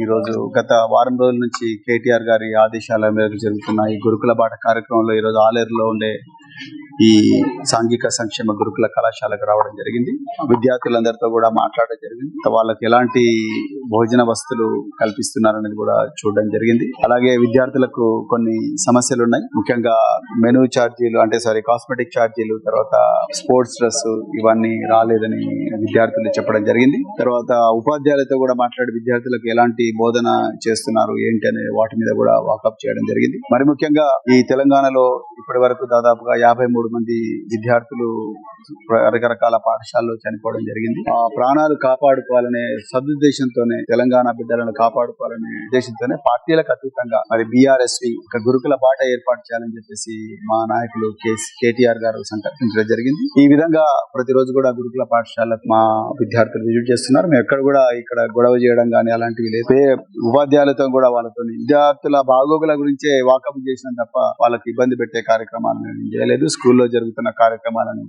ఈరోజు గత వారం రోజుల నుంచి కేటీఆర్ గారి ఆదేశాల మేరకు జరుగుతున్న ఈ గురుకుల బాట కార్యక్రమంలో ఈ రోజు ఆలేరులో ఉండే ఈ సాంఘిక సంక్షేమ గురుకుల కళాశాలకు రావడం జరిగింది. విద్యార్థులందరితో కూడా మాట్లాడడం జరిగింది. వాళ్ళకి ఎలాంటి భోజన వస్తువులు కల్పిస్తున్నారనేది కూడా చూడడం జరిగింది. అలాగే విద్యార్థులకు కొన్ని సమస్యలు ఉన్నాయి. ముఖ్యంగా మెనూ ఛార్జీలు అంటే సారీ కాస్మెటిక్ ఛార్జీలు తర్వాత స్పోర్ట్స్ డ్రెస్ ఇవన్నీ రాలేదని విద్యార్థులు చెప్పడం జరిగింది. తర్వాత ఉపాధ్యాయులతో కూడా మాట్లాడి విద్యార్థులకు ఎలాంటి బోధన చేస్తున్నారు ఏంటి అనే వాటి మీద కూడా వాకప్ చేయడం జరిగింది. మరి ముఖ్యంగా ఈ తెలంగాణలో ఇప్పటి వరకు దాదాపుగా యాభై మూడు మంది విద్యార్థులు రకరకాల పాఠశాలలో చనిపోవడం జరిగింది. ఆ ప్రాణాలు కాపాడుకోవాలనే సదుద్దేశంతోనే తెలంగాణ బిడ్డలను కాపాడుకోవాలనే ఉద్దేశంతోనే పార్టీలకు అతీతంగా మరి బీఆర్ఎస్వి ఒక గురుకుల బాట ఏర్పాటు చేయాలని చెప్పేసి మా నాయకులు కేటీఆర్ గారు సంకల్పించడం జరిగింది. ఈ విధంగా ప్రతిరోజు కూడా గురుకుల పాఠశాలకు మా విద్యార్థులు విజిట్ చేస్తున్నారు. మేము ఎక్కడ కూడా ఇక్కడ గొడవ చేయడం కానీ అలాంటివి లేదు. ఉపాధ్యాయులతో కూడా వాళ్ళతో విద్యార్థుల బాగోగుల గురించే వాకప్ చేసిన తప్ప వాళ్ళకి ఇబ్బంది పెట్టే కార్యక్రమాలు మేము స్కూల్ స్కూల్లో జరుగుతున్న కార్యక్రమాలను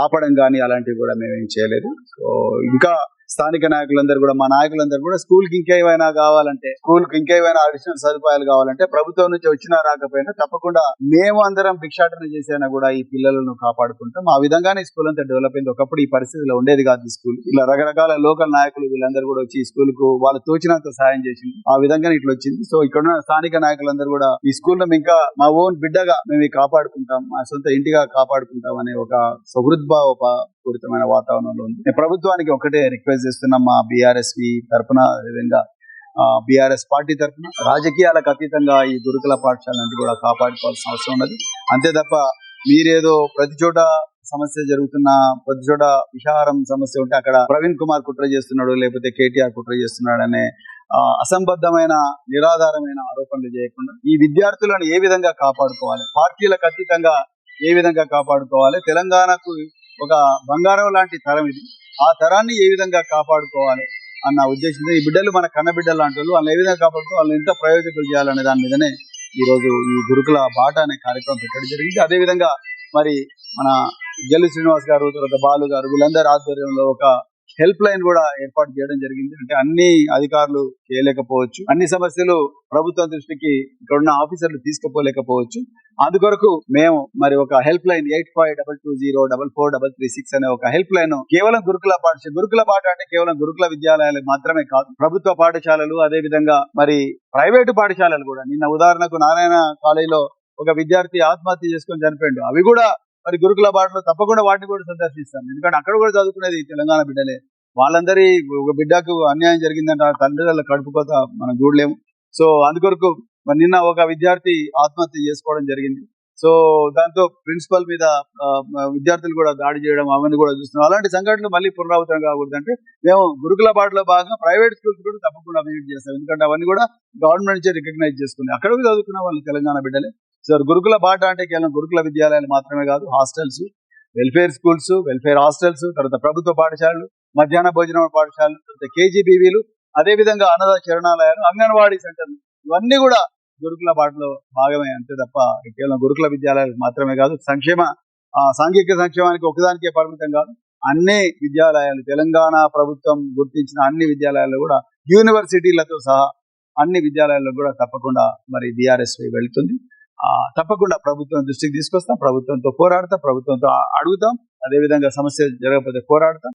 ఆపడం కానీ అలాంటివి కూడా మేము ఏం చేయలేదు. సో ఇంకా స్థానిక నాయకులందరూ కూడా మా నాయకులందరూ కూడా స్కూల్కి ఇంకేమైనా కావాలంటే స్కూల్కి ఇంకేమైనా అడిషనల్ సదుపాయాలు కావాలంటే ప్రభుత్వం నుంచి వచ్చినా రాకపోయినా తప్పకుండా మేము అందరం భిక్షాటన చేసినా కూడా ఈ పిల్లలను కాపాడుకుంటాం. ఆ విధంగానే స్కూల్ అంతా డెవలప్ అయింది. ఒకప్పుడు ఈ పరిస్థితిలో ఉండేది కాదు స్కూల్. ఇలా రకరకాల లోకల్ నాయకులు వీళ్ళందరూ కూడా వచ్చి స్కూల్కు వాళ్ళు తోచినంత సాయం చేసింది. ఆ విధంగానే ఇట్లా వచ్చింది. సో ఇక్కడ ఉన్న స్థానిక నాయకులందరూ కూడా ఈ స్కూల్లో ఇంకా మా ఓన్ బిడ్డగా మేము కాపాడుకుంటాం మా సొంత ఇంటిగా కాపాడుకుంటాం అనే ఒక సహృద్భావ పూరితమైన వాతావరణంలో ఉంది. ప్రభుత్వానికి ఒకటే రిక్వెస్ట్ చేస్తున్నాం మా బీఆర్ఎస్పి తరపున విధంగా బీఆర్ఎస్ పార్టీ తరఫున రాజకీయాలకు అతీతంగా ఈ గురుకుల పాఠశాలను కూడా కాపాడుకోవాల్సిన అవసరం ఉన్నది. అంతే తప్ప మీరేదో ప్రతి చోట సమస్య జరుగుతున్న ప్రతి చోట విషాహారం సమస్య ఉంటే అక్కడ ప్రవీణ్ కుమార్ కుట్ర చేస్తున్నాడు లేకపోతే కేటీఆర్ కుట్ర చేస్తున్నాడు అనే ఆ, అసంబద్ధమైన నిరాధారమైన ఆరోపణలు చేయకుండా ఈ విద్యార్థులను ఏ విధంగా కాపాడుకోవాలి? పార్టీలకు అతీతంగా ఏ విధంగా కాపాడుకోవాలి? తెలంగాణకు ఒక బంగారం లాంటి తరం ఇది. ఆ తరాన్ని ఏ విధంగా కాపాడుకోవాలి అన్న ఉద్దేశంతో ఈ బిడ్డలు మన కన్న బిడ్డలు లాంటి వాళ్ళు వాళ్ళని ఏ విధంగా కాపాడుకో వాళ్ళని ఎంత ప్రయోజకులు చేయాలనే దాని మీదనే ఈ రోజు ఈ గురుకుల బాట అనే కార్యక్రమం పెట్టడం జరిగింది. అదే విధంగా మరి మన జల్లి శ్రీనివాస్ గారు తర్వాత బాలు గారు వీళ్ళందరి ఆధ్వర్యంలో ఒక హెల్ప్ లైన్ కూడా ఏర్పాటు చేయడం జరిగింది. అంటే అన్ని అధికారులు చేయలేకపోవచ్చు. అన్ని సమస్యలు ప్రభుత్వం దృష్టికి ఇక్కడ ఉన్న ఆఫీసర్లు తీసుకుపోలేకపోవచ్చు. అందుకొరకు మేము మరి ఒక help line eight five double two zero double four double three six అనే ఒక హెల్ప్ లైన్ కేవలం గురుకుల పాఠశాల గురుకుల పాఠ అంటే కేవలం గురుకుల విద్యాలయాలు మాత్రమే కాదు ప్రభుత్వ పాఠశాలలు అదే విధంగా మరి ప్రైవేటు పాఠశాలలు కూడా. నిన్న ఉదాహరణకు నారాయణ కాలేజీలో ఒక విద్యార్థి ఆత్మహత్య చేసుకొని చనిపోయిండు. అవి కూడా మరి గురుకుల బాటలో తప్పకుండా వాటిని కూడా సందర్శిస్తాను. ఎందుకంటే అక్కడ కూడా చదువుకునేది తెలంగాణ బిడ్డలే. వాళ్ళందరి ఒక బిడ్డకు అన్యాయం జరిగిందంటే ఆ తల్లిదండ్రుల కడుపు కోత మనం చూడలేము. సో అందుకొరకు మరి నిన్న ఒక విద్యార్థి ఆత్మహత్య చేసుకోవడం జరిగింది. సో దాంతో ప్రిన్సిపల్ మీద విద్యార్థులు కూడా దాడి చేయడం అవన్నీ కూడా చూస్తున్నాం. అలాంటి సంఘటనలు మళ్ళీ పునరావృతం కాకూడదంటే మేము గురుకుల బాటలో భాగంగా ప్రైవేట్ స్కూల్స్ కూడా తప్పకుండా విజిట్ చేస్తాం. ఎందుకంటే అవన్నీ కూడా గవర్నమెంట్ నుంచి రికగ్నైజ్ చేసుకున్నాయి. అక్కడ చదువుకున్న వాళ్ళు తెలంగాణ బిడ్డలే. సార్ గురుకుల బాట అంటే కేవలం గురుకుల విద్యాలయాలు మాత్రమే కాదు hostels welfare schools welfare hostels తర్వాత ప్రభుత్వ పాఠశాలలు మధ్యాహ్న భోజన పాఠశాలలు తర్వాత కేజీబీవీలు అదే విధంగా అన్నద చరణాలయాలు అంగన్వాడీ సెంటర్లు ఇవన్నీ కూడా గురుకుల బాటలో భాగమే అంతే తప్ప కేవలం గురుకుల విద్యాలయాలు మాత్రమే కాదు సంక్షేమ సాంఘిక సంక్షేమానికి ఒకదానికే పరిమితం కాదు అన్ని విద్యాలయాలు తెలంగాణ ప్రభుత్వం గుర్తించిన అన్ని విద్యాలయాల్లో కూడా యూనివర్సిటీలతో సహా అన్ని విద్యాలయాల్లో కూడా తప్పకుండా మరి డిఆర్ఎస్వి వెళ్తుంది. తప్పకుండా ప్రభుత్వం దృష్టికి తీసుకొస్తాం ప్రభుత్వంతో పోరాడతాం ప్రభుత్వంతో అడుగుతాం అదేవిధంగా సమస్య జరగకపోతే పోరాడతాం.